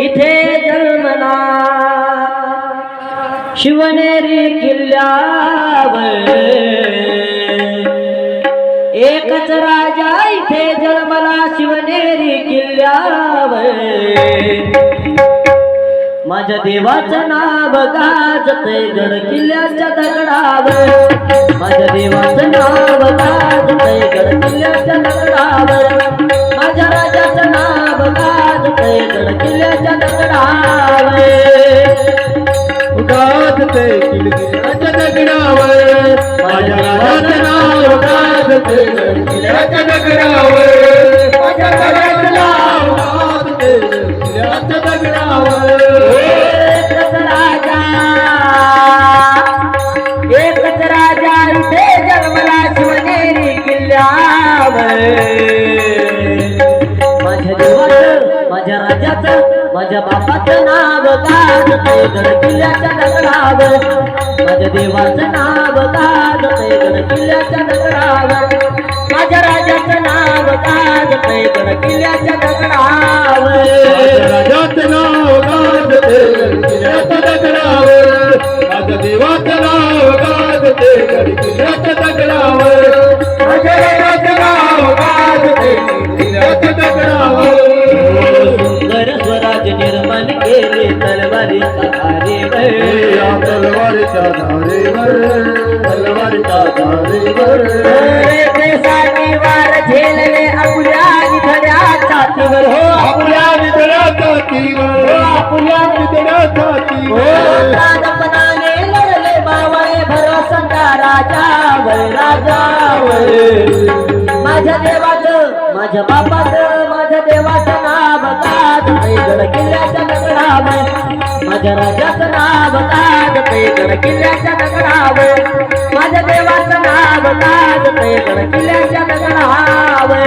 इथे जन्मला. शिवनेरी किल्ल्यावर. एकच राजा इथे जन्मला शिवनेरी किल्ल्यावर. माझ्या देवाचं नाव गाजत गड किल्ल्याच्या दगडावर. माझ्या देवाचं नाव गाजत गड किल्ल्याच्या दगडावर. गाजते किलकिलाच्या दगडावर माझ्या राजाचं नाव गाजते किल्ल्याच्या दगडावर माझ्या राजाचं नाव गाजते किल्ल्याच्या दगडावर माझ्या देवाचं माझ्या राजाचं माझ्या बापाचं नाव गाजतंय गड किल्ल्याच्या दगडावर माझ्या देवाचं नाव गाजतंय गड किल्ल्याच्या दगडावर माझ्या राजाचं नाव गाजतंय गड किल्ल्याच्या दगडावर राजाचं नाव गाजते किल्ल्याच्या दगडावर माझ्या देवाचं नाव गाजते किल्ल्याच्या दगडावर माझ्या राजाचं नाव गाजते निर्माण केले तलवारीचा या धारेवर तलवारीच्या धारेवर तलवारीच्या धारेवर वार झेलले आपल्या निधड्या छातीवर हो आपल्या विदळाचा तीवर। आपल्या हो तीवर साधपणाने लढले बावळे भरोसंगा राजावर राजावर माझ्या देवाचं माझ्या बापाचं माझ्या राजाचं नाव ताज पैदळ किल्ल्याच्या दगडावर. माझ्या देवाचं नाव ताज पैदळ किल्ल्याच्या दगडावर.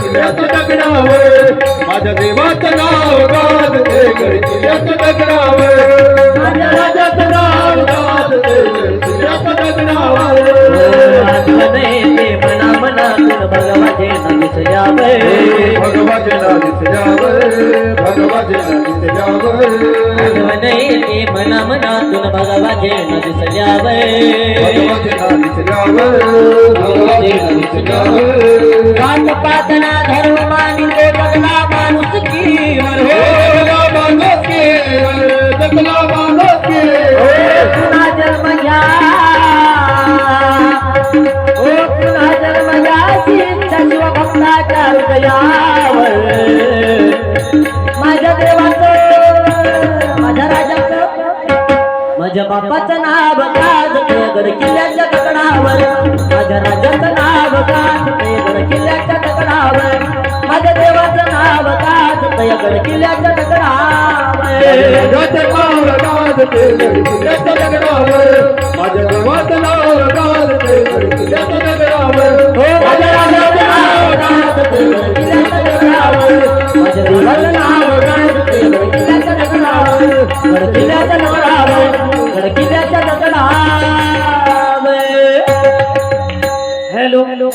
किल्ल्याचं नाव दगडावर. माझ्या देवाचं नाव गाजते किल्ल्याचं दगडावर. नाम सजावर मना मनातून भगवाचे नाम दिसल्यावर भगवाचे नाम दिसल्यावर भगवाचे काट पातना बापाचं नाव काज गड किल्ल्याच्या दगडावर माझ्या राजाचं नाव काज गड किल्ल्याच्या दगडावर माझ्या देवाचं नाव काज गड किल्ल्याच्या दगडावर हॅलो